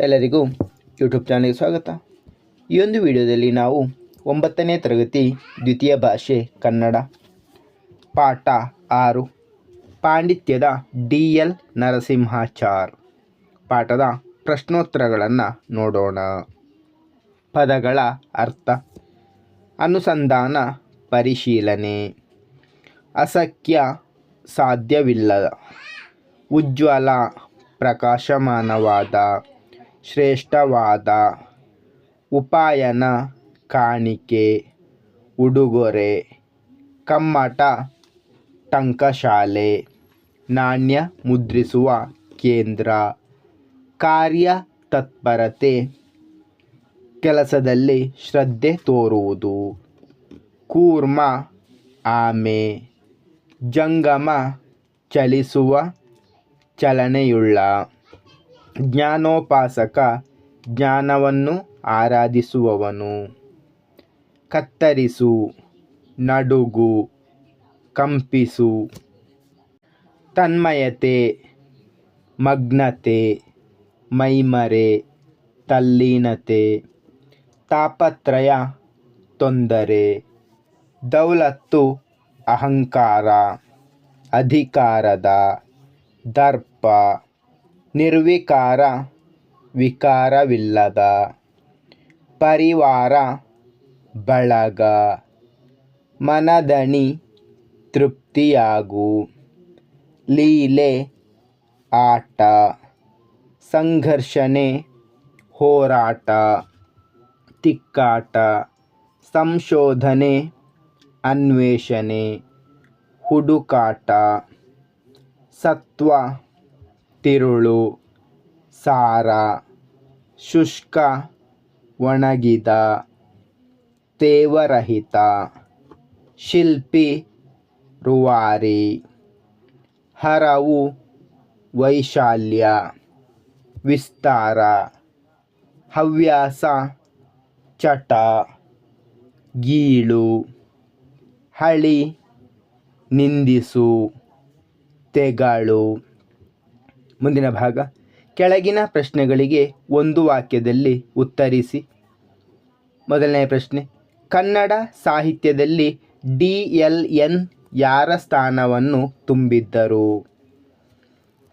ಎಲ್ಲರಿಗೂ ಯೂಟ್ಯೂಬ್ ಚಾನಲ್ಗೆ ಸ್ವಾಗತ. ಈ ಒಂದು ವಿಡಿಯೋದಲ್ಲಿ ನಾವು ಒಂಬತ್ತನೇ ತರಗತಿ ದ್ವಿತೀಯ ಭಾಷೆ ಕನ್ನಡ ಪಾಠ ಆರು ಪಾಂಡಿತ್ಯದ ಡಿ ಎಲ್ ನರಸಿಂಹಾಚಾರ್ ಪಾಠದ ಪ್ರಶ್ನೋತ್ತರಗಳನ್ನು ನೋಡೋಣ. ಪದಗಳ ಅರ್ಥ, ಅನುಸಂಧಾನ, ಪರಿಶೀಲನೆ, ಅಸಖ್ಯ, ಸಾಧ್ಯವಿಲ್ಲದ, ಉಜ್ವಲ, ಪ್ರಕಾಶಮಾನವಾದ. ಶ್ರೇಷ್ಠವಾದ ಉಪಾಯನ ಕಾಣಿಕೆ, ಉಡುಗೊರೆ, ಕಮ್ಮಟ, ಟಂಕಶಾಲೆ, ನಾಣ್ಯ ಮುದ್ರಿಸುವ ಕೇಂದ್ರ, ಕಾರ್ಯ ತತ್ಪರತೆ, ಕೆಲಸದಲ್ಲಿ ಶ್ರದ್ಧೆ ತೋರುವುದು, ಕೂರ್ಮ, ಆಮೆ, ಜಂಗಮ, ಚಲಿಸುವ ಚಲನೆಯುಳ್ಳ ಜ್ಞಾನೋಪಾಸಕ ಜ್ಞಾನವನ್ನು ಆರಾಧಿಸುವವನು. ಕತ್ತರಿಸು, ನಡುಗು, ಕಂಪಿಸು. ತನ್ಮಯತೆ, ಮಗ್ನತೆ, ಮೈಮರೆ, ತಲ್ಲೀನತೆ. ತಾಪತ್ರಯ, ತೊಂದರೆ. ದೌಲತ್ತು, ಅಹಂಕಾರ. ಅಧಿಕಾರದ, ದರ್ಪ. ನಿರ್ವಿಕಾರ ವಿಕಾರವಿಲ್ಲದ ಪರಿವಾರ ಬಳಗ ಮನದಣಿ ತೃಪ್ತಿಯಾಗು. ಲೀಲೆ, ಆಟ ಸಂಘರ್ಷಣೆ ಹೋರಾಟ, ತಿಕ್ಕಾಟ, ಸಂಶೋಧನೆ, ಅನ್ವೇಷಣೆ, ಹುಡುಕಾಟ, ಸತ್ವ ತಿರುಳು, ಸಾರ, ಶುಷ್ಕ, ಒಣಗಿದ, ತೇವರಹಿತ, ಶಿಲ್ಪಿ, ರುವಾರಿ, ಹರವು, ವೈಶಾಲ್ಯ, ವಿಸ್ತಾರ, ಹವ್ಯಾಸ, ಚಟ, ಗೀಳು, ಹಳಿ, ನಿಂದಿಸು, ತೆಗಳು. ಮುಂದಿನ ಭಾಗ, ಕೆಳಗಿನ ಪ್ರಶ್ನೆಗಳಿಗೆ ಒಂದು ವಾಕ್ಯದಲ್ಲಿ ಉತ್ತರಿಸಿ. ಮೊದಲನೇ ಪ್ರಶ್ನೆ, ಕನ್ನಡ ಸಾಹಿತ್ಯದಲ್ಲಿ ಡಿ ಎಲ್ ಎನ್ ಯಾರ ಸ್ಥಾನವನ್ನು ತುಂಬಿದ್ದರು?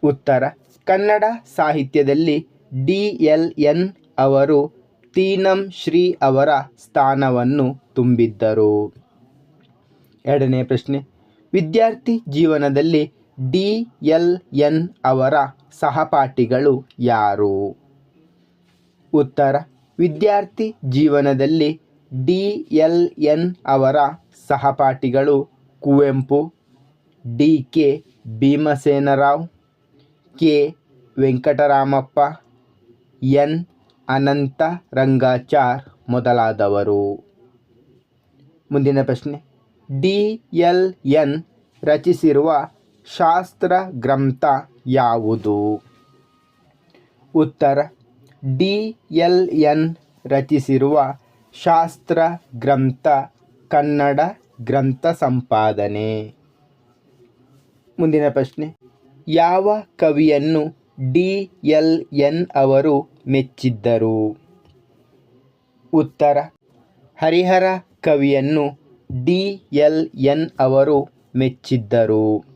ಉತ್ತರ, ಕನ್ನಡ ಸಾಹಿತ್ಯದಲ್ಲಿ ಡಿ ಎಲ್ ಎನ್ ಅವರು ತೀನಂ ಶ್ರೀ ಅವರ ಸ್ಥಾನವನ್ನು ತುಂಬಿದ್ದರು. ಎರಡನೇ ಪ್ರಶ್ನೆ, ವಿದ್ಯಾರ್ಥಿ ಜೀವನದಲ್ಲಿ ಡಿ ಎಲ್ ಎನ್ ಅವರ ಸಹಪಾಠಿಗಳು ಯಾರು? ಉತ್ತರ. ವಿದ್ಯಾರ್ಥಿ ಜೀವನದಲ್ಲಿ ಡಿ ಎಲ್ ಎನ್ ಅವರ ಸಹಪಾಠಿಗಳು Kuvempu, D K Bhimasenarao, K Venkataramappa, N Ananta Rangachar ಮೊದಲಾದವರು. ಮುಂದಿನ ಪ್ರಶ್ನೆ. ಡಿ ಎಲ್ ಎನ್ ರಚಿಸಿರುವ ಶಾಸ್ತ್ರ ಗ್ರಂಥ ಯಾವುದು? ಉತ್ತರ, ಡಿ ಎಲ್ ಎನ್ ರಚಿಸಿರುವ ಶಾಸ್ತ್ರ ಗ್ರಂಥ, ಕನ್ನಡ ಗ್ರಂಥ ಸಂಪಾದನೆ. ಮುಂದಿನ ಪ್ರಶ್ನೆ. ಯಾವ ಕವಿಯನ್ನು ಡಿ ಎಲ್ ಎನ್ ಅವರು ಮೆಚ್ಚಿದ್ದರು? ಉತ್ತರ, ಹರಿಹರ ಕವಿಯನ್ನು ಡಿ ಎಲ್ ಎನ್ ಅವರು ಮೆಚ್ಚಿದ್ದರು.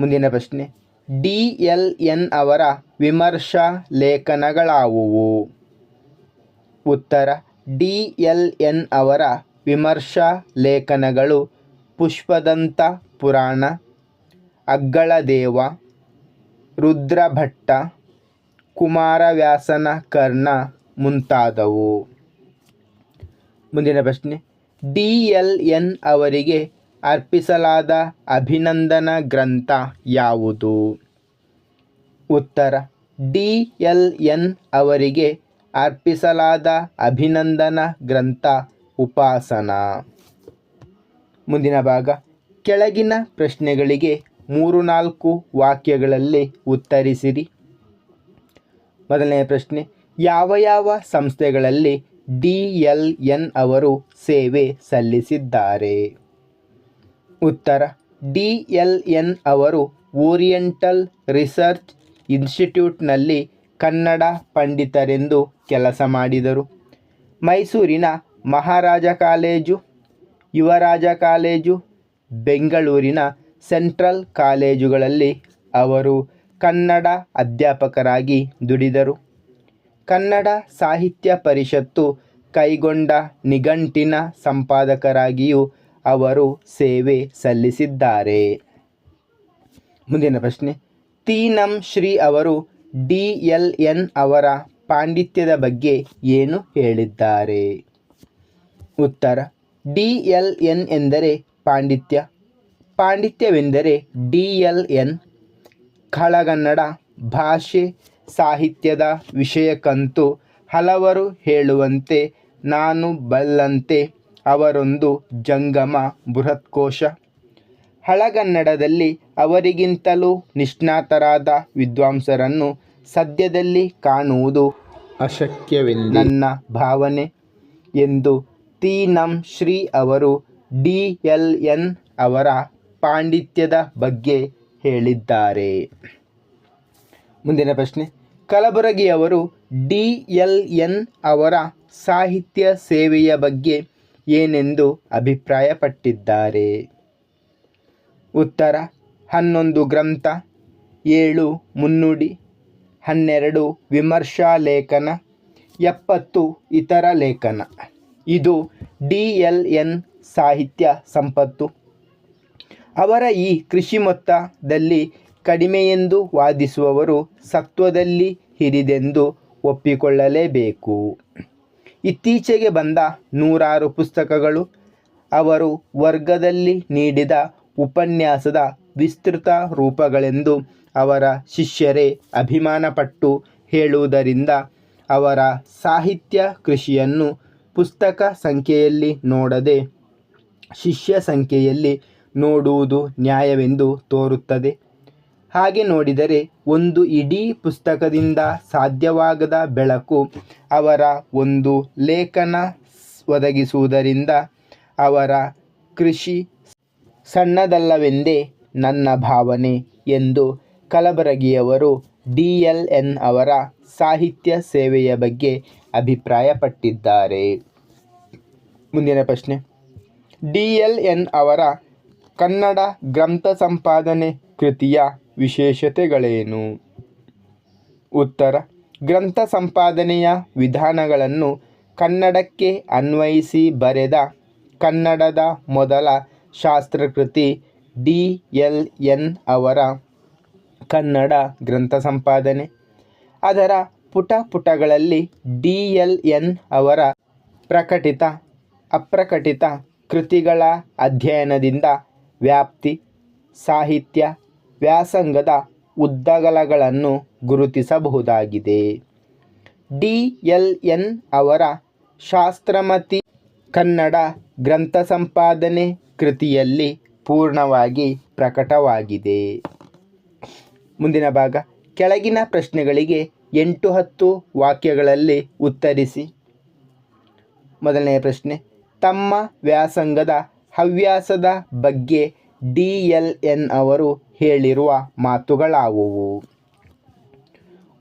ಮುಂದಿನ ಪ್ರಶ್ನೆ. ಡಿ ಎಲ್ ಎನ್ ಅವರ ವಿಮರ್ಶಾ ಲೇಖನಗಳಾವುವು? ಉತ್ತರ, ಡಿ ಎಲ್ ಎನ್ ಅವರ ವಿಮರ್ಶಾ ಲೇಖನಗಳು ಪುಷ್ಪದಂತ ಪುರಾಣ, ಅಗ್ಗಳದೇವ, ರುದ್ರಭಟ್ಟ, ಕುಮಾರವ್ಯಾಸನ ಕರ್ಣ ಮುಂತಾದವು. ಮುಂದಿನ ಪ್ರಶ್ನೆ. ಡಿ ಎಲ್ ಎನ್ ಅವರಿಗೆ ಅರ್ಪಿಸಲಾದ ಅಭಿನಂದನ ಗ್ರಂಥ ಯಾವುದು? ಉತ್ತರ ಡಿ ಎಲ್ ಎನ್ ಅವರಿಗೆ ಅರ್ಪಿಸಲಾದ ಅಭಿನಂದನ ಗ್ರಂಥ ಉಪಾಸನ. ಮುಂದಿನ ಭಾಗ, ಕೆಳಗಿನ ಪ್ರಶ್ನೆಗಳಿಗೆ ಮೂರು ನಾಲ್ಕು ವಾಕ್ಯಗಳಲ್ಲಿ ಉತ್ತರಿಸಿರಿ. ಮೊದಲನೆಯ ಪ್ರಶ್ನೆ, ಯಾವ ಯಾವ ಸಂಸ್ಥೆಗಳಲ್ಲಿ ಡಿ ಎಲ್ ಎನ್ ಅವರು ಸೇವೆ ಸಲ್ಲಿಸಿದ್ದಾರೆ? ಉತ್ತರ. ಡಿ ಎಲ್ ಎನ್ ಅವರು ಓರಿಯೆಂಟಲ್ ರಿಸರ್ಚ್ ಇನ್ಸ್ಟಿಟ್ಯೂಟ್ನಲ್ಲಿ ಕನ್ನಡ ಪಂಡಿತರೆಂದು ಕೆಲಸ ಮಾಡಿದರು. ಮೈಸೂರಿನ ಮಹಾರಾಜ ಕಾಲೇಜು, ಯುವರಾಜ ಕಾಲೇಜು, ಬೆಂಗಳೂರಿನ ಸೆಂಟ್ರಲ್ ಕಾಲೇಜುಗಳಲ್ಲಿ ಅವರು ಕನ್ನಡ ಅಧ್ಯಾಪಕರಾಗಿ ದುಡಿದರು. ಕನ್ನಡ ಸಾಹಿತ್ಯ ಪರಿಷತ್ತು ಕೈಗೊಂಡ ನಿಘಂಟಿನ ಸಂಪಾದಕರಾಗಿಯೂ ಅವರು ಸೇವೆ ಸಲ್ಲಿಸಿದ್ದಾರೆ. ಮುಂದಿನ ಪ್ರಶ್ನೆ. ತೀನಂ ಶ್ರೀ ಅವರು ಡಿ ಎಲ್ ಎನ್ ಅವರ ಪಾಂಡಿತ್ಯದ ಬಗ್ಗೆ ಏನು ಹೇಳಿದ್ದಾರೆ? ಉತ್ತರ. ಡಿ ಎಲ್ ಎನ್ ಎಂದರೆ ಪಾಂಡಿತ್ಯ. ಪಾಂಡಿತ್ಯವೆಂದರೆ ಡಿ ಎಲ್ ಎನ್ ಕಳಗನ್ನಡ ಭಾಷೆ ಸಾಹಿತ್ಯದ ವಿಷಯಕ್ಕಂತೂ ಹಲವರು ಹೇಳುವಂತೆ, ನಾನು ಬಲ್ಲಂತೆ ಅವರೊಂದು ಜಂಗಮ ಬೃಹತ್ಕೋಶ. ಹಳಗನ್ನಡದಲ್ಲಿ ಅವರಿಗಿಂತಲೂ ನಿಷ್ಣಾತರಾದ ವಿದ್ವಾಂಸರನ್ನು ಸದ್ಯದಲ್ಲಿ ಕಾಣುವುದು ಅಶಕ್ಯವೆಂದು. ನನ್ನ ಭಾವನೆ ಎಂದು ತಿ ನಂ ಶ್ರೀ ಅವರು ಡಿ ಎಲ್ ಎನ್ ಅವರ ಪಾಂಡಿತ್ಯದ ಬಗ್ಗೆ ಹೇಳಿದ್ದಾರೆ. ಮುಂದಿನ ಪ್ರಶ್ನೆ. ಕಲಬುರಗಿಯವರು ಡಿ ಎಲ್ ಎನ್ ಅವರ ಸಾಹಿತ್ಯ ಸೇವೆಯ ಬಗ್ಗೆ ಏನೆಂದು ಅಭಿಪ್ರಾಯಪಟ್ಟಿದ್ದಾರೆ? ಉತ್ತರ, ಹನ್ನೊಂದು ಗ್ರಂಥ, ಏಳು ಮುನ್ನುಡಿ, ಹನ್ನೆರಡು ವಿಮರ್ಶಾ ಲೇಖನ, ಎಪ್ಪತ್ತು ಇತರ ಲೇಖನ. ಇದು ಡಿ ಎಲ್ ಎನ್ ಸಾಹಿತ್ಯ ಸಂಪತ್ತು. ಅವರ ಈ ಕೃಷಿ ಮೊತ್ತದಲ್ಲಿ ಕಡಿಮೆಯೆಂದು ವಾದಿಸುವವರು ಸತ್ವದಲ್ಲಿ ಹಿರಿದೆಂದು ಒಪ್ಪಿಕೊಳ್ಳಲೇಬೇಕು. ಇತ್ತೀಚೆಗೆ ಬಂದ ನೂರಾರು ಪುಸ್ತಕಗಳು ಅವರು ವರ್ಗದಲ್ಲಿ ನೀಡಿದ ಉಪನ್ಯಾಸದ ವಿಸ್ತೃತ ರೂಪಗಳೆಂದು ಅವರ ಶಿಷ್ಯರೇ ಅಭಿಮಾನಪಟ್ಟು ಹೇಳುವುದರಿಂದ ಅವರ ಸಾಹಿತ್ಯ ಕೃಷಿಯನ್ನು ಪುಸ್ತಕ ಸಂಖ್ಯೆಯಲ್ಲಿ ನೋಡದೆ ಶಿಷ್ಯ ಸಂಖ್ಯೆಯಲ್ಲಿ ನೋಡುವುದು ನ್ಯಾಯವೆಂದು ತೋರುತ್ತದೆ. ಹಾಗೆ ನೋಡಿದರೆ ಒಂದು ಇಡೀ ಪುಸ್ತಕದಿಂದ ಸಾಧ್ಯವಾಗದ ಬೆಳಕು ಅವರ ಒಂದು ಲೇಖನ ಒದಗಿಸುವುದರಿಂದ ಅವರ ಕೃಷಿ ಸಣ್ಣದಲ್ಲವೆಂದೇ ನನ್ನ ಭಾವನೆ ಎಂದು ಕಲಬರಗಿಯವರು ಡಿ ಎಲ್ ಎನ್ ಅವರ ಸಾಹಿತ್ಯ ಸೇವೆಯ ಬಗ್ಗೆ ಅಭಿಪ್ರಾಯಪಟ್ಟಿದ್ದಾರೆ. ಮುಂದಿನ ಪ್ರಶ್ನೆ. ಡಿ ಎಲ್ ಎನ್ ಅವರ ಕನ್ನಡ ಗ್ರಂಥ ಸಂಪಾದನೆ ಕೃತಿಯ ವಿಶೇಷತೆಗಳೇನು? ಉತ್ತರ, ಗ್ರಂಥ ಸಂಪಾದನೆಯ ವಿಧಾನಗಳನ್ನು ಕನ್ನಡಕ್ಕೆ ಅನ್ವಯಿಸಿ ಬರೆದ ಕನ್ನಡದ ಮೊದಲ ಶಾಸ್ತ್ರಕೃತಿ ಡಿ ಎಲ್ ಎನ್ ಅವರ ಕನ್ನಡ ಗ್ರಂಥ ಸಂಪಾದನೆ. ಅದರ ಪುಟ ಪುಟಗಳಲ್ಲಿ ಡಿ ಎಲ್ ಎನ್ ಅವರ ಪ್ರಕಟಿತ, ಅಪ್ರಕಟಿತ ಕೃತಿಗಳ ಅಧ್ಯಯನದಿಂದ ವ್ಯಾಪ್ತಿ, ಸಾಹಿತ್ಯ ವ್ಯಾಸಂಗದ ಉದ್ದಗಲಗಳನ್ನು ಗುರುತಿಸಬಹುದಾಗಿದೆ. ಡಿ. ಎಲ್. ಎನ್. ಅವರ ಶಾಸ್ತ್ರಮತಿ ಕನ್ನಡ ಗ್ರಂಥ ಸಂಪಾದನೆ ಕೃತಿಯಲ್ಲಿ ಪೂರ್ಣವಾಗಿ ಪ್ರಕಟವಾಗಿದೆ. ಮುಂದಿನ ಭಾಗ. ಕೆಳಗಿನ ಪ್ರಶ್ನೆಗಳಿಗೆ ಎಂಟು ಹತ್ತು ವಾಕ್ಯಗಳಲ್ಲಿ ಉತ್ತರಿಸಿ. ಮೊದಲನೆಯ ಪ್ರಶ್ನೆ. ತಮ್ಮ ವ್ಯಾಸಂಗದ ಹವ್ಯಾಸದ ಬಗ್ಗೆ ಡಿ. ಎಲ್. ಎನ್. ಅವರು ಹೇಳಿರುವ ಮಾತುಗಳಾವುವು?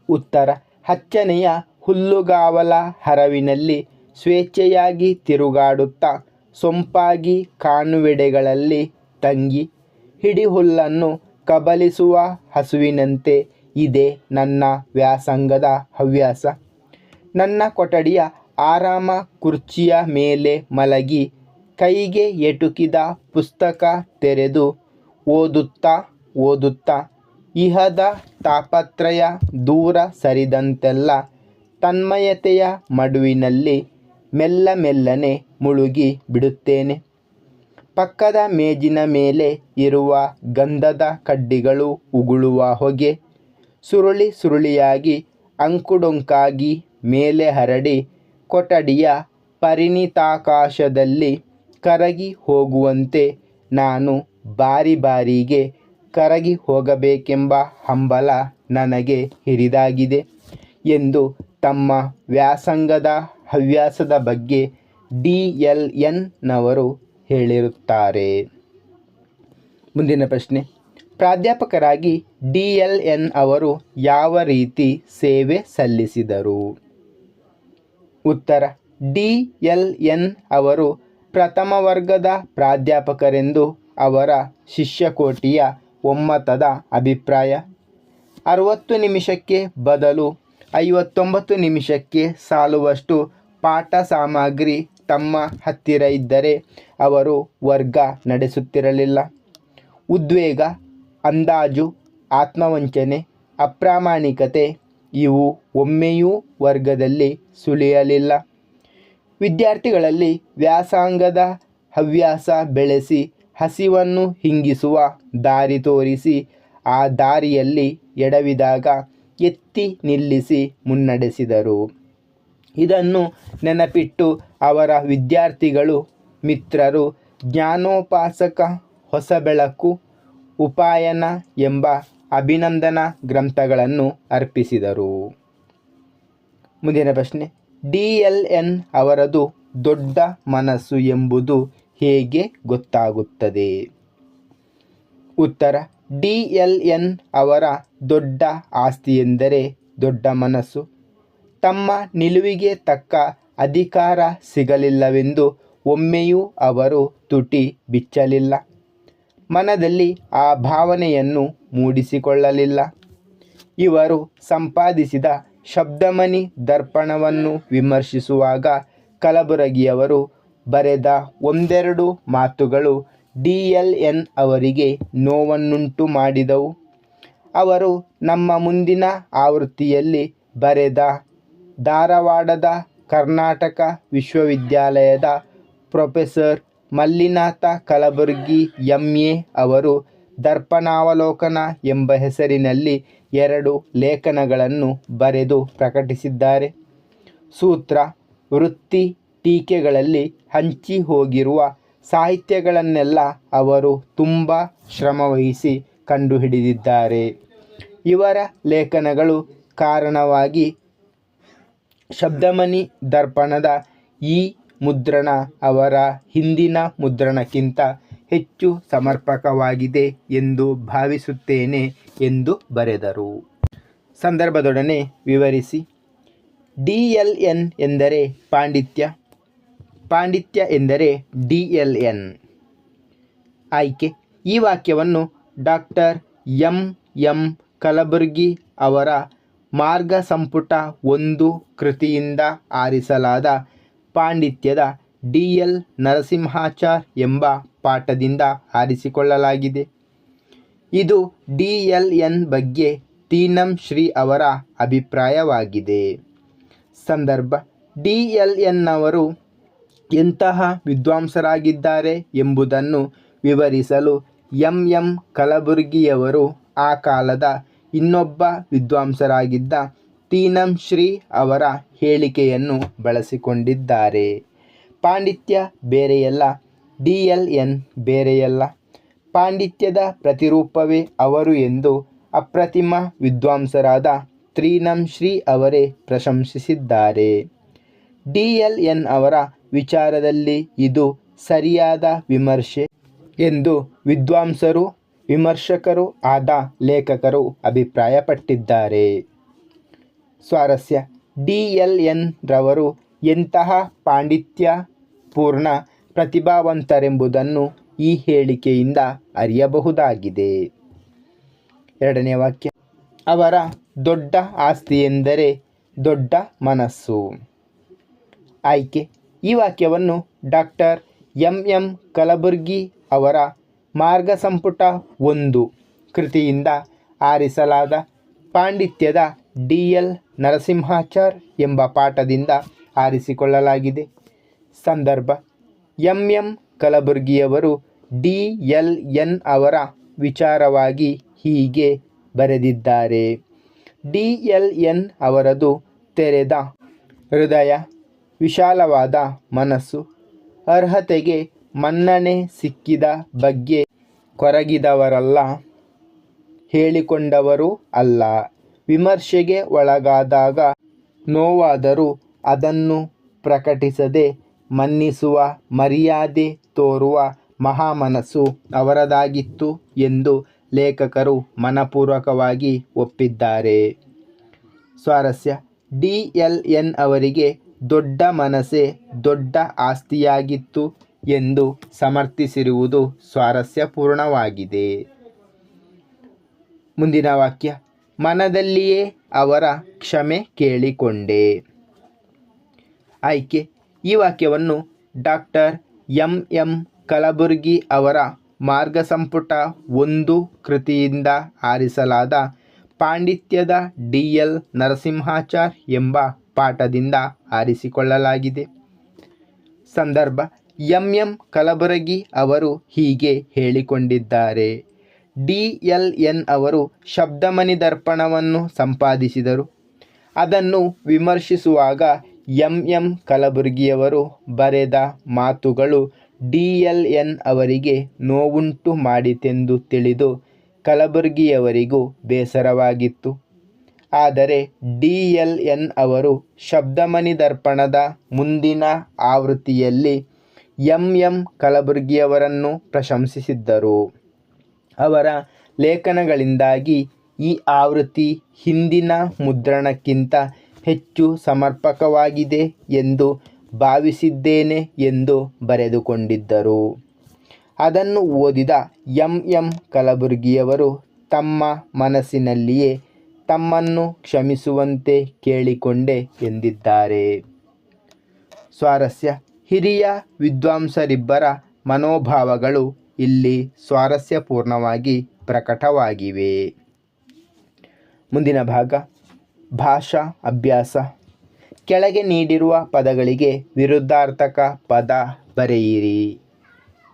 ಉತ್ತರ, ಹಚ್ಚನೆಯ ಹುಲ್ಲುಗಾವಲ ಹರವಿನಲ್ಲಿ ಸ್ವೇಚ್ಛೆಯಾಗಿ ತಿರುಗಾಡುತ್ತಾ ಸೊಂಪಾಗಿ ಕಾಣುವೆಡೆಗಳಲ್ಲಿ ತಂಗಿ, ಹಿಡಿಹುಲ್ಲನ್ನು ಕಬಲಿಸುವ ಹಸುವಿನಂತೆ ಇದೆ ನನ್ನ ವ್ಯಾಸಂಗದ ಹವ್ಯಾಸ. ನನ್ನ ಕೊಠಡಿಯ ಆರಾಮ ಕುರ್ಚಿಯ ಮೇಲೆ ಮಲಗಿ ಕೈಗೆ ಎಟುಕಿದ ಪುಸ್ತಕ ತೆರೆದು ಓದುತ್ತಾ ಓದುತ್ತಾ, ಇಹದ ತಾಪತ್ರಯ ದೂರ ಸರಿದಂತೆಲ್ಲ ತನ್ಮಯತೆಯ ಮಡುವಿನಲ್ಲಿ ಮೆಲ್ಲ ಮೆಲ್ಲನೆ ಮುಳುಗಿ ಬಿಡುತ್ತೇನೆ. ಪಕ್ಕದ ಮೇಜಿನ ಮೇಲೆ ಇರುವ ಗಂಧದ ಕಡ್ಡಿಗಳು ಉಗುಳುವ ಹೊಗೆ, ಸುರುಳಿ ಸುರುಳಿಯಾಗಿ ಅಂಕುಡೊಂಕಾಗಿ ಮೇಲೆ ಹರಡಿ ಕೊಠಡಿಯ ಪರಿಣಿತಾಕಾಶದಲ್ಲಿ ಕರಗಿ ಹೋಗುವಂತೆ ನಾನು ಬಾರಿ ಬಾರಿಗೆ ಕರಗಿ ಹೋಗಬೇಕೆಂಬ ಹಂಬಲ ನನಗೆ ಹಿರಿದಾಗಿದೆ ಎಂದು ತಮ್ಮ ವ್ಯಾಸಂಗದ ಹವ್ಯಾಸದ ಬಗ್ಗೆ ಡಿ ಎಲ್ ಎನ್ನವರು ಹೇಳಿರುತ್ತಾರೆ. ಮುಂದಿನ ಪ್ರಶ್ನೆ. ಪ್ರಾಧ್ಯಾಪಕರಾಗಿ ಡಿ ಎಲ್ ಎನ್ ಅವರು ಯಾವ ರೀತಿ ಸೇವೆ ಸಲ್ಲಿಸಿದರು? ಉತ್ತರ. ಡಿ ಎಲ್ ಎನ್ ಅವರು ಪ್ರಥಮ ವರ್ಗದ ಪ್ರಾಧ್ಯಾಪಕರೆಂದು ಅವರ ಶಿಷ್ಯಕೋಟಿಯ ಒಮ್ಮತದ ಅಭಿಪ್ರಾಯ. ಅರವತ್ತು ನಿಮಿಷಕ್ಕೆ ಬದಲು ಐವತ್ತೊಂಬತ್ತು ನಿಮಿಷಕ್ಕೆ ಸಾಲುವಷ್ಟು ಪಾಠ ಸಾಮಗ್ರಿ ತಮ್ಮ ಹತ್ತಿರ ಇದ್ದರೆ ಅವರು ವರ್ಗ ನಡೆಸುತ್ತಿರಲಿಲ್ಲ. ಉದ್ವೇಗ, ಅಂದಾಜು, ಆತ್ಮವಂಚನೆ, ಅಪ್ರಾಮಾಣಿಕತೆ ಇವು ಒಮ್ಮೆಯೂ ವರ್ಗದಲ್ಲಿ ಸುಳಿಯಲಿಲ್ಲ. ವಿದ್ಯಾರ್ಥಿಗಳಲ್ಲಿ ವ್ಯಾಸಂಗದ ಹವ್ಯಾಸ ಬೆಳೆಸಿ ಹಸಿವನ್ನು ಹಿಂಗಿಸುವ ದಾರಿ ತೋರಿಸಿ, ಆ ದಾರಿಯಲ್ಲಿ ಎಡವಿದಾಗ ಎತ್ತಿ ನಿಲ್ಲಿಸಿ ಮುನ್ನಡೆಸಿದರು. ಇದನ್ನು ನೆನಪಿಟ್ಟು ಅವರ ವಿದ್ಯಾರ್ಥಿಗಳು, ಮಿತ್ರರು, ಜ್ಞಾನೋಪಾಸಕ ಹೊಸ ಬೆಳಕು ಉಪಾಯನ ಎಂಬ ಅಭಿನಂದನಾ ಗ್ರಂಥಗಳನ್ನು ಅರ್ಪಿಸಿದರು. ಮುಂದಿನ ಪ್ರಶ್ನೆ, ಡಿ ಎಲ್ ಎನ್ ಅವರದು ದೊಡ್ಡ ಮನಸ್ಸು ಎಂಬುದು ಹೇಗೆ ಗೊತ್ತಾಗುತ್ತದೆ? ಉತ್ತರ, ಡಿ ಎಲ್ ಎನ್ ಅವರ ದೊಡ್ಡ ಆಸ್ತಿಯೆಂದರೆ ದೊಡ್ಡ ಮನಸ್ಸು. ತಮ್ಮ ನಿಲುವಿಗೆ ತಕ್ಕ ಅಧಿಕಾರ ಸಿಗಲಿಲ್ಲವೆಂದು ಒಮ್ಮೆಯೂ ಅವರು ತುಟಿ ಬಿಚ್ಚಲಿಲ್ಲ. ಮನದಲ್ಲಿ ಆ ಭಾವನೆಯನ್ನು ಮೂಡಿಸಿಕೊಳ್ಳಲಿಲ್ಲ. ಇವರು ಸಂಪಾದಿಸಿದ ಶಬ್ದಮನಿ ದರ್ಪಣವನ್ನು ವಿಮರ್ಶಿಸುವಾಗ ಕಲಬುರಗಿಯವರು ಬರೆದ ಒಂದೆರಡು ಮಾತುಗಳು ಡಿ ಎಲ್ ಎನ್ ಅವರಿಗೆ ನೋವನ್ನುಂಟು ಮಾಡಿದವು. ಅವರು ನಮ್ಮ ಮುಂದಿನ ಆವೃತ್ತಿಯಲ್ಲಿ ಬರೆದ ಧಾರವಾಡದ ಕರ್ನಾಟಕ ವಿಶ್ವವಿದ್ಯಾಲಯದ professor Mallinatha Kalburgi M A ಅವರು ದರ್ಪಣಾವಲೋಕನ ಎಂಬ ಹೆಸರಿನಲ್ಲಿ ಎರಡು ಲೇಖನಗಳನ್ನು ಬರೆದು ಪ್ರಕಟಿಸಿದ್ದಾರೆ. ಸೂತ್ರ ವೃತ್ತಿ ಟೀಕೆಗಳಲ್ಲಿ ಹಂಚಿ ಹೋಗಿರುವ ಸಾಹಿತ್ಯಗಳನ್ನೆಲ್ಲ ಅವರು ತುಂಬ ಶ್ರಮವಹಿಸಿ ಕಂಡುಹಿಡಿದಿದ್ದಾರೆ. ಇವರ ಲೇಖನಗಳು ಕಾರಣವಾಗಿ ಶಬ್ದಮನಿ ದರ್ಪಣದ ಈ ಮುದ್ರಣ ಅವರ ಹಿಂದಿನ ಮುದ್ರಣಕ್ಕಿಂತ ಹೆಚ್ಚು ಸಮರ್ಪಕವಾಗಿದೆ ಎಂದು ಭಾವಿಸುತ್ತೇನೆ ಎಂದು ಬರೆದರು. ಸಂದರ್ಭದೊಡನೆ ವಿವರಿಸಿ. ಡಿ ಎಲ್ ಎನ್ ಎಂದರೆ ಪಾಂಡಿತ್ಯ ಪಾಂಡಿತ್ಯ ಎಂದರೆ ಡಿ ಎಲ್ ಎನ್. ಆಯ್ಕೆ, ಈ ವಾಕ್ಯವನ್ನು ಡಾಕ್ಟರ್ ಎಂ ಎಂ ಕಲಬುರ್ಗಿ ಅವರ ಮಾರ್ಗ ಸಂಪುಟ ಒಂದು ಕೃತಿಯಿಂದ ಆರಿಸಲಾದ ಪಾಂಡಿತ್ಯದ ಡಿ ಎಲ್ ನರಸಿಂಹಾಚಾರ್ ಎಂಬ ಪಾಠದಿಂದ ಆರಿಸಿಕೊಳ್ಳಲಾಗಿದೆ. ಇದು ಡಿ ಎಲ್ ಎನ್ ಬಗ್ಗೆ ತೀನಂ ಶ್ರೀ ಅವರ ಅಭಿಪ್ರಾಯವಾಗಿದೆ. ಸಂದರ್ಭ, ಡಿ ಎಲ್ ಎನ್ ಅವರು ಎಂತಹ ವಿದ್ವಾಂಸರಾಗಿದ್ದಾರೆ ಎಂಬುದನ್ನು ವಿವರಿಸಲು ಎಂ ಎಂ ಕಲಬುರ್ಗಿಯವರು ಆ ಕಾಲದ ಇನ್ನೊಬ್ಬ ವಿದ್ವಾಂಸರಾಗಿದ್ದ ತೀನಂ ಶ್ರೀ ಅವರ ಹೇಳಿಕೆಯನ್ನು ಬಳಸಿಕೊಂಡಿದ್ದಾರೆ. ಪಾಂಡಿತ್ಯ ಬೇರೆಯಲ್ಲ, ಡಿ ಎಲ್ ಎನ್ ಬೇರೆಯಲ್ಲ. ಪಾಂಡಿತ್ಯದ ಪ್ರತಿರೂಪವೇ ಅವರು ಎಂದು ಅಪ್ರತಿಮ ವಿದ್ವಾಂಸರಾದ ತ್ರೀನಂ ಶ್ರೀ ಅವರೇ ಪ್ರಶಂಸಿಸಿದ್ದಾರೆ. ಡಿ ಎಲ್ ಎನ್ ಅವರ ವಿಚಾರದಲ್ಲಿ ಇದು ಸರಿಯಾದ ವಿಮರ್ಶೆ ಎಂದು ವಿದ್ವಾಂಸರು, ವಿಮರ್ಶಕರು ಆದ ಲೇಖಕರು ಅಭಿಪ್ರಾಯಪಟ್ಟಿದ್ದಾರೆ. ಸ್ವಾರಸ್ಯ. ಡಿ ಎಲ್ ಎನ್ ರವರು ಎಂತಹ ಪಾಂಡಿತ್ಯ ಪೂರ್ಣ ಪ್ರತಿಭಾವಂತರೆಂಬುದನ್ನು ಈ ಹೇಳಿಕೆಯಿಂದ ಅರಿಯಬಹುದಾಗಿದೆ. ಎರಡನೇ ವಾಕ್ಯ. ಅವರ ದೊಡ್ಡ ಆಸ್ತಿ ಎಂದರೆ ದೊಡ್ಡ ಮನಸ್ಸು. ಆಯ್ಕೆ. ಈ ವಾಕ್ಯವನ್ನು ಡಾಕ್ಟರ್ ಎಂ ಎಂ ಕಲಬುರ್ಗಿ ಅವರ ಮಾರ್ಗ ಸಂಪುಟ ಒಂದು ಕೃತಿಯಿಂದ ಆರಿಸಲಾದ ಪಾಂಡಿತ್ಯದ ಡಿ ಎಲ್ ನರಸಿಂಹಾಚಾರ್ ಎಂಬ ಪಾಠದಿಂದ ಆರಿಸಿಕೊಳ್ಳಲಾಗಿದೆ. ಸಂದರ್ಭ, ಎಂ ಎಂ ಕಲಬುರ್ಗಿಯವರು ಡಿ ಎಲ್ ಎನ್ ಅವರ ವಿಚಾರವಾಗಿ ಹೀಗೆ ಬರೆದಿದ್ದಾರೆ. ಡಿ ಎಲ್ ಎನ್ ಅವರದು ತೆರೆದ ಹೃದಯ ವಿಶಾಲವಾದ ಮನಸ್ಸು, ಅರ್ಹತೆಗೆ ಮನ್ನಣೆ ಸಿಕ್ಕಿದ ಬಗ್ಗೆ ಕೊರಗಿದವರಲ್ಲ, ಹೇಳಿಕೊಂಡವರೂ ಅಲ್ಲ. ವಿಮರ್ಶೆಗೆ ಒಳಗಾದಾಗ ನೋವಾದರೂ ಅದನ್ನು ಪ್ರಕಟಿಸದೆ ಮನ್ನಿಸುವ ಮರ್ಯಾದೆ ತೋರುವ ಮಹಾಮನಸ್ಸು ಅವರದಾಗಿತ್ತು ಎಂದು ಲೇಖಕರು ಮನಪೂರ್ವಕವಾಗಿ ಒಪ್ಪಿದ್ದಾರೆ. ಸ್ವಾರಸ್ಯ, ಡಿ ಎಲ್ ಎನ್ ಅವರಿಗೆ ದೊಡ್ಡ ಮನಸ್ಸೇ ದೊಡ್ಡ ಆಸ್ತಿಯಾಗಿತ್ತು ಎಂದು ಸಮರ್ಥಿಸಿರುವುದು ಸ್ವಾರಸ್ಯಪೂರ್ಣವಾಗಿದೆ. ಮುಂದಿನ ವಾಕ್ಯ. ಮನದಲ್ಲಿಯೇ ಅವರ ಕ್ಷಮೆ ಕೇಳಿಕೊಂಡೆ. ಆಯ್ಕೆ. ಈ ವಾಕ್ಯವನ್ನು ಡಾಕ್ಟರ್ ಎಂ. ಎಂ. ಕಲಬುರ್ಗಿ ಅವರ ಮಾರ್ಗಸಂಪುಟ ಒಂದು ಕೃತಿಯಿಂದ ಆರಿಸಲಾದ ಪಾಂಡಿತ್ಯದ ಡಿ. ಎಲ್. ನರಸಿಂಹಾಚಾರ್ ಎಂಬ ಪಾಠದಿಂದ ಆರಿಸಿಕೊಳ್ಳಲಾಗಿದೆ. ಸಂದರ್ಭ ಎಂ ಎಂ ಕಲಬುರಗಿ ಅವರು ಹೀಗೆ ಹೇಳಿಕೊಂಡಿದ್ದಾರೆ. ಡಿ ಎಲ್ ಎನ್ ಅವರು ಶಬ್ದಮಣಿ ದರ್ಪಣವನ್ನು ಸಂಪಾದಿಸಿದರು. ಅದನ್ನು ವಿಮರ್ಶಿಸುವಾಗ ಎಂ ಎಂ ಕಲಬುರಗಿಯವರು ಬರೆದ ಮಾತುಗಳು ಡಿ ಎಲ್ ಎನ್ ಅವರಿಗೆ ನೋವುಂಟು ಮಾಡಿತೆಂದು ತಿಳಿದು ಕಲಬುರಗಿಯವರಿಗೂ ಬೇಸರವಾಗಿತ್ತು. ಆದರೆ ಡಿ ಎಲ್ ಎನ್ ಅವರು ಶಬ್ದಮಣಿ ದರ್ಪಣದ ಮುಂದಿನ ಆವೃತ್ತಿಯಲ್ಲಿ ಎಂ ಎಂ ಕಲಬುರ್ಗಿಯವರನ್ನು ಪ್ರಶಂಸಿಸಿದ್ದರು. ಅವರ ಲೇಖನಗಳಿಂದಾಗಿ ಈ ಆವೃತ್ತಿ ಹಿಂದಿನ ಮುದ್ರಣಕ್ಕಿಂತ ಹೆಚ್ಚು ಸಮರ್ಪಕವಾಗಿದೆ ಎಂದು ಭಾವಿಸಿದ್ದೇನೆ ಎಂದು ಬರೆದುಕೊಂಡಿದ್ದರು. ಅದನ್ನು ಓದಿದ ಎಂ ಎಂ ಕಲಬುರ್ಗಿಯವರು ತಮ್ಮ ಮನಸ್ಸಿನಲ್ಲಿಯೇ ತಮ್ಮನ್ನು ಕ್ಷಮಿಸುವಂತೆ ಕೇಳಿಕೊಂಡೆ ಎಂದಿದ್ದಾರೆ. ಸ್ವಾರಸ್ಯ. ಹಿರಿಯ ವಿದ್ವಾಂಸರಿಬ್ಬರ ಮನೋಭಾವಗಳು ಇಲ್ಲಿ ಸ್ವಾರಸ್ಯಪೂರ್ಣವಾಗಿ ಪ್ರಕಟವಾಗಿವೆ. ಮುಂದಿನ ಭಾಗ. ಭಾಷಾ ಅಭ್ಯಾಸ. ಕೆಳಗೆ ನೀಡಿರುವ ಪದಗಳಿಗೆ ವಿರುದ್ಧಾರ್ಥಕ ಪದ ಬರೆಯಿರಿ.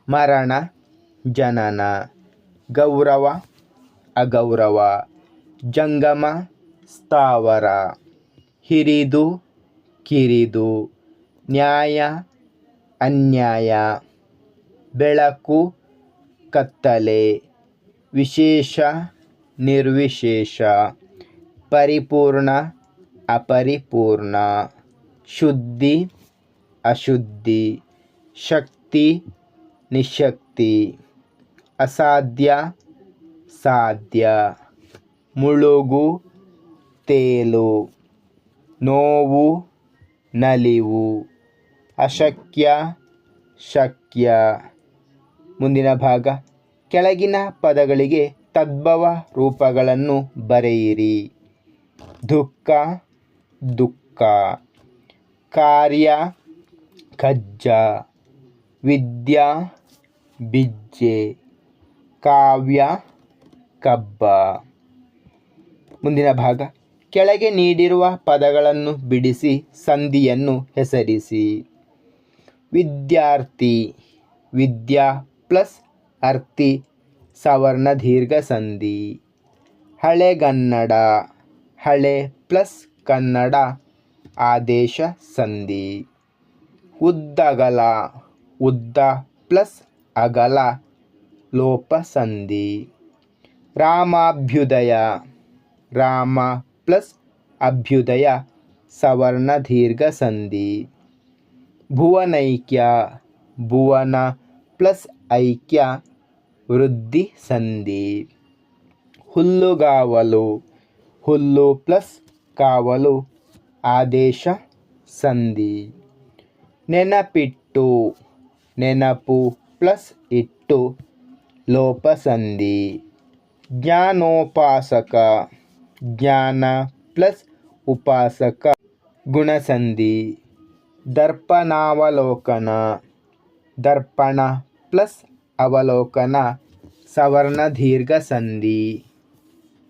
ಮರಣ, ಜನನ, ಗೌರವ, ಅಗೌರವ. ಜಂಗಮ ಸ್ಥಾವರ, ಹಿರಿದು ಕಿರಿದು, ನ್ಯಾಯ ಅನ್ಯಾಯ, ಬೆಳಕು ಕತ್ತಲೆ, ವಿಶೇಷ ನಿರ್ವಿಶೇಷ, ಪರಿಪೂರ್ಣ ಅಪರಿಪೂರ್ಣ, ಶುದ್ಧಿ ಅಶುದ್ಧಿ, ಶಕ್ತಿ ನಿಶಕ್ತಿ, ಅಸಾಧ್ಯ ಸಾಧ್ಯ. ಮುಳುಗು ತೇಲು, ನೋವು ನಲಿವು, ಅಶಕ್ಯ ಶಕ್ಯ. ಮುಂದಿನ ಭಾಗ. ಕೆಳಗಿನ ಪದಗಳಿಗೆ ತದ್ಭವ ರೂಪಗಳನ್ನು ಬರೆಯಿರಿ. ದುಃಖ ದುಃಖ. ಕಾರ್ಯ, ಕಜ್ಜ. ವಿದ್ಯಾ, ಬಿಜ್ಜೆ. ಕಾವ್ಯ, ಕಬ್ಬ. ಮುಂದಿನ ಭಾಗ. ಕೆಳಗೆ ನೀಡಿರುವ ಪದಗಳನ್ನು ಬಿಡಿಸಿ, ಸಂಧಿಯನ್ನು ಹೆಸರಿಸಿ. ವಿದ್ಯಾರ್ಥಿ, ವಿದ್ಯಾ ಪ್ಲಸ್ ಅರ್ಥಿ ಸವರ್ಣ ದೀರ್ಘ ಸಂಧಿ. ಹಳೆಗನ್ನಡ ಹಳೆ ಪ್ಲಸ್ ಕನ್ನಡ, ಆದೇಶ ಸಂಧಿ. ಉದ್ದಗಲ, ಉದ್ದ ಪ್ಲಸ್ ಅಗಲ, ಲೋಪ ಸಂಧಿ. ರಾಮಾಭ್ಯುದಯ ರಾಮ ಪ್ಲಸ್ ಅಭ್ಯುದಯ ಸವರ್ಣ ದೀರ್ಘ ಸಂಧಿ. ಭುವನೈಕ್ಯ ಭುವನ ಪ್ಲಸ್ ಐಕ್ಯ ವೃದ್ಧಿ ಸಂಧಿ. ಹುಲ್ಲುಗಾವಲು ಹುಲ್ಲು ಪ್ಲಸ್ ಕಾವಲು ಆದೇಶ ಸಂಧಿ. ನೆನಪಿಟ್ಟು ನೆನಪು ಪ್ಲಸ್ ಇಟ್ಟು ಲೋಪ ಸಂಧಿ. ಜ್ಞಾನೋಪಾಸಕ ಜ್ಞಾನ ಪ್ಲಸ್ ಉಪಾಸಕ. ಗುಣಸಂಧಿ. ದರ್ಪಣಾವಲೋಕನ. ದರ್ಪಣ ಪ್ಲಸ್ ಅವಲೋಕನ. ಸವರ್ಣ ದೀರ್ಘ ಸಂಧಿ.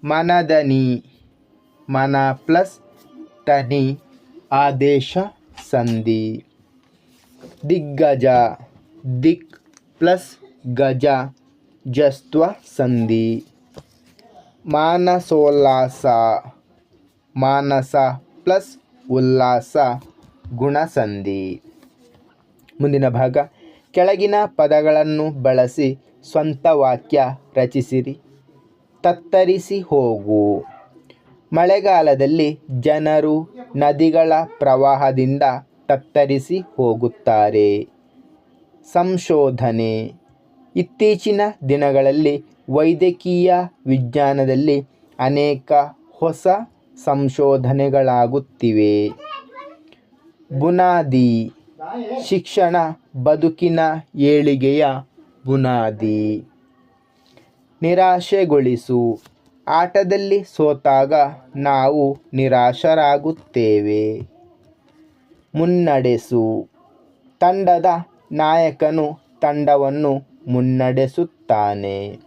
ಮನದನಿ. ಮನ ಪ್ಲಸ್ ತನಿ ಆದೇಶ ಸಂಧಿ. ದಿಗ್ಗಜ. ದಿಕ್ ಪ್ಲಸ್ ಗಜ. ಜಸ್ತ್ವ ಸಂಧಿ. ಮಾನಸೋಲ್ಲಾಸ, ಮಾನಸ ಪ್ಲಸ್ ಉಲ್ಲಾಸ ಗುಣಸಂಧಿ. ಮುಂದಿನ ಭಾಗ, ಕೆಳಗಿನ ಪದಗಳನ್ನು ಬಳಸಿ ಸ್ವಂತ ವಾಕ್ಯ ರಚಿಸಿರಿ. ತತ್ತರಿಸಿ ಹೋಗು. ಮಳೆಗಾಲದಲ್ಲಿ ಜನರು ನದಿಗಳ ಪ್ರವಾಹದಿಂದ ತತ್ತರಿಸಿ ಹೋಗುತ್ತಾರೆ. ಸಂಶೋಧನೆ. ಇತ್ತೀಚಿನ ದಿನಗಳಲ್ಲಿ ವೈದ್ಯಕೀಯ ವಿಜ್ಞಾನದಲ್ಲಿ ಅನೇಕ ಹೊಸ ಸಂಶೋಧನೆಗಳಾಗುತ್ತಿವೆ. ಬುನಾದಿ, ಶಿಕ್ಷಣ ಬದುಕಿನ ಏಳಿಗೆಯ ಬುನಾದಿ. ನಿರಾಶೆಗೊಳಿಸು. ಆಟದಲ್ಲಿ ಸೋತಾಗ ನಾವು ನಿರಾಶರಾಗುತ್ತೇವೆ. ಮುನ್ನಡೆಸು. ತಂಡದ ನಾಯಕನು ತಂಡವನ್ನು ಮುನ್ನಡೆಸುತ್ತಾನೆ.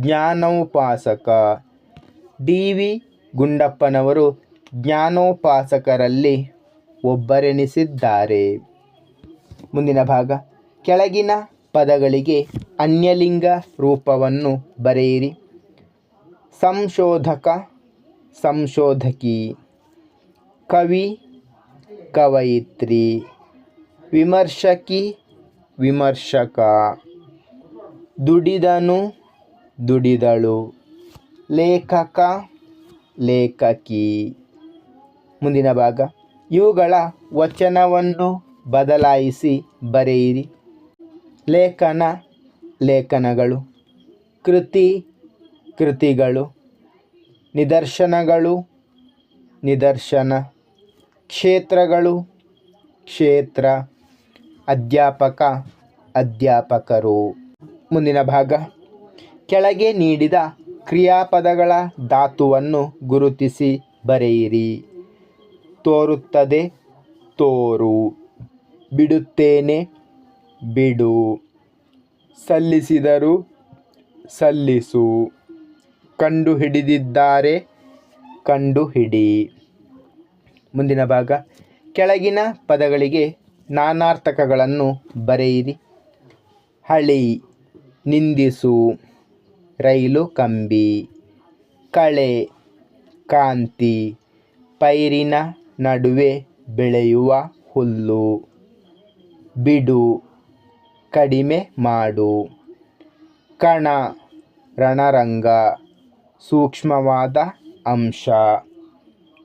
ಜ್ಞಾನೋಪಾಸಕ. ಡಿ. ವಿ. ಗುಂಡಪ್ಪನವರು ಜ್ಞಾನೋಪಾಸಕರಲ್ಲಿ ಒಬ್ಬರೆನಿಸಿದ್ದಾರೆ. ಮುಂದಿನ ಭಾಗ. ಕೆಳಗಿನ ಪದಗಳಿಗೆ ಅನ್ಯಲಿಂಗ ರೂಪವನ್ನು ಬರೆಯಿರಿ. ಸಂಶೋಧಕ, ಸಂಶೋಧಕಿ, ಕವಿ, ಕವಯಿತ್ರಿ, ವಿಮರ್ಶಕಿ, ವಿಮರ್ಶಕ, ದುಡಿದನು ದುಡಿದಳು. ಲೇಖಕ, ಲೇಖಕಿ. ಮುಂದಿನ ಭಾಗ. ಇವುಗಳ ವಚನವನ್ನು ಬದಲಾಯಿಸಿ ಬರೆಯಿರಿ. ಲೇಖನ, ಲೇಖನಗಳು. ಕೃತಿ, ಕೃತಿಗಳು. ನಿದರ್ಶನಗಳು, ನಿದರ್ಶನ. ಕ್ಷೇತ್ರಗಳು, ಕ್ಷೇತ್ರ. ಅಧ್ಯಾಪಕ, ಅಧ್ಯಾಪಕರು. ಮುಂದಿನ ಭಾಗ. ಕೆಳಗೆ ನೀಡಿದ ಕ್ರಿಯಾಪದಗಳ ಧಾತುವನ್ನು ಗುರುತಿಸಿ ಬರೆಯಿರಿ. ತೋರುತ್ತದೆ, ತೋರು. ಬಿಡುತ್ತೇನೆ, ಬಿಡು. ಸಲ್ಲಿಸಿದರು ಸಲ್ಲಿಸು. ಕಂಡುಹಿಡಿದಿದ್ದಾರೆ, ಕಂಡುಹಿಡಿ. ಮುಂದಿನ ಭಾಗ. ಕೆಳಗಿನ ಪದಗಳಿಗೆ ನಾನಾರ್ಥಕಗಳನ್ನು ಬರೆಯಿರಿ. ಹಳಿ, ನಿಂದಿಸು. ರೈಲು ಕಂಬಿ, ಕಳೆ, ಕಾಂತಿ, ಪೈರಿನ ನಡುವೆ ಬೆಳೆಯುವ ಹುಲ್ಲು. ಬಿಡು, ಕಡಿಮೆ ಮಾಡು. ಕಣ, ರಣರಂಗ, ಸೂಕ್ಷ್ಮವಾದ ಅಂಶ.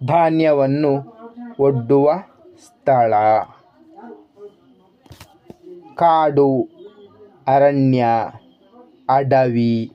ಧಾನ್ಯವನ್ನು ಒಡ್ಡುವ ಸ್ಥಳ. ಕಾಡು, ಅರಣ್ಯ, ಅಡವಿ.